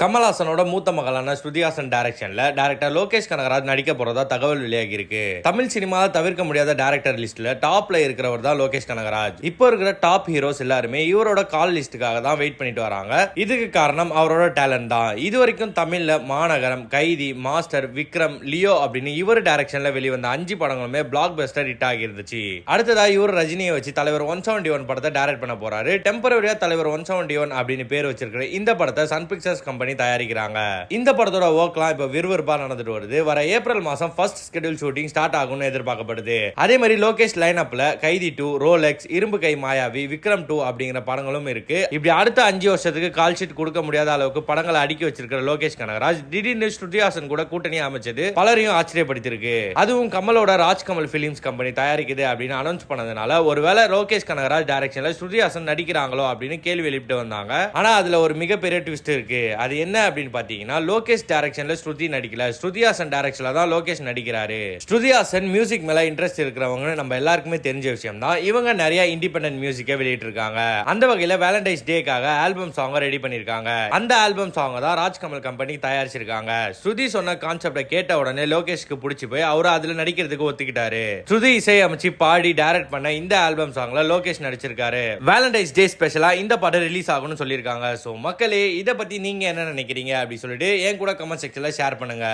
கமல்ஹாசனோட மூத்த மகளான ஸ்ருதிஹாசன் டைரக்ஷன்ல டைரக்டர் லோகேஷ் கனகராஜ் நடிக்க போறதா தகவல் வெளியாகி இருக்கு தமிழ் சினிமாவில் தவிர்க்க முடியாத டைரக்டர் லிஸ்ட்ல டாப்ல இருக்கிறவர் தான் லோகேஷ் கனகராஜ். இப்போ இருக்கிற டாப் ஹீரோஸ் எல்லாருமே இவரோட கால் லிஸ்ட்டுக்காக தான் வெயிட் பண்ணிட்டு வராங்க. இதுக்கு காரணம் அவரோட டேலண்ட் தான். இது வரைக்கும் தமிழ்ல மாநகரம் கைதி மாஸ்டர் விக்ரம் லியோ அப்படின்னு இவர் டைரக்ஷன்ல வெளிவந்த அஞ்சு படங்களுமே பிளாக் பஸ்டர் ஹிட் ஆகி இருந்துச்சு அடுத்ததா இவர் ரஜினியை வச்சு தலைவர் ஒன் செவன்டி ஒன் படத்தை டைரக்ட் பண்ண போறாரு. டெம்பரவரியா தலைவர் ஒன் செவன்டி ஒன் அப்படின்னு பேர் வச்சிருக்கிற இந்த படத்தை சன் பிக்சர்ஸ் கம்பெனி தயாரிக்கிறாங்க. இந்த படத்தோட ஒர்க்லாம் இப்போ விறுவிறுப்பா நடந்துட்டு வருது. வர ஏப்ரல் மாசம் ஃபர்ஸ்ட் ஸ்கெடியூல் ஷூட்டிங் ஸ்டார்ட் ஆகும்னு எதிர்பார்க்கப்படுது. அதே மாதிரி லோகேஷ் லைன் அப்ல கைதி டூ ரோலெக்ஸ் இரும்பு கை மாயாவி விக்ரம் டூ அப்படிங்கிற படங்களும் இருக்கு. இப்படி அடுத்த அஞ்சு வருஷத்துக்கு கால் ஷீட் கொடுக்க முடியாத அளவுக்கு படங்களை அடுக்கி வச்சிருக்கிற லோகேஷ் கனகராஜ் திடீர்னு ஸ்ருதிஹாசன் கூட கூட்டணி அமைச்சது பலரையும் ஆச்சரியப்படுத்திருக்கு அதுவும் கமலோட ராஜ்கமல் பிலிம்ஸ் கம்பெனி தயாரிக்குது அப்படின்னு அனௌன்ஸ் பண்ணதுனால ஒருவேளை லோகேஷ் கனகராஜ் டைரக்ஷன்ல ஸ்ருதிஹாசன் நடிக்கிறாங்களோ அப்படின்னு கேள்வி எழுப்பிட்டு வந்தாங்க. ஆனா அதுல ஒரு மிகப்பெரிய ட்விஸ்ட் இருக்கு. அது என்ன அப்படின்னு பாத்தீங்கன்னா லோகேஷ் டைரக்ஷன்ல ஸ்ருதி நடிக்கல. ஸ்ருதிஹாசன் டைரக்ஷன்ல தான் லோகேஷ் நடிக்கிறாரு. ஸ்ருதிஹாசன் மியூசிக் மேல இன்ட்ரெஸ்ட் இருக்கிறவங்க நம்ம எல்லாருக்குமே தெரிஞ்ச விஷயம் தான் இவங்க நிறைய இண்டிபெண்டன்ட் மியூசிக்கை வெளியிட்டு இருக்காங்க அந்த வகையில வேலண்டைன்ஸ் டேக்காக ஆல்பம் சாங்கை ரெடி பண்ணிருக்காங்க அந்த ஆல்பம் சாங்கை தான் ராஜ்கமல் கம்பெனி தயாரிச்சிருக்காங்க. ஸ்ருதி சொன்ன கான்செப்டை கேட்ட உடனே லோகேஷ்க்கு பிடிச்சி போய் அவரு அதுல நடிக்கிறதுக்கு ஒத்துக்கிட்டாரு. ஸ்ருதி இசை அமைச்சு பாடி டைரக்ட் பண்ண இந்த ஆல்பம் சாங்ல லோகேஷ் நடிச்சிருக்காரு. வேலண்டைன்ஸ் டே ஸ்பெஷலா இந்த படம் ரிலீஸ் ஆகும்னு சொல்லியிருக்காங்க. ஸோ மக்களே இதை பத்தி நீங்க என்ன நினைக்கிறீங்க அப்படின்னு சொல்லிட்டு என் கூட கமெண்ட் செக்ஷனில் ஷேர் பண்ணுங்க.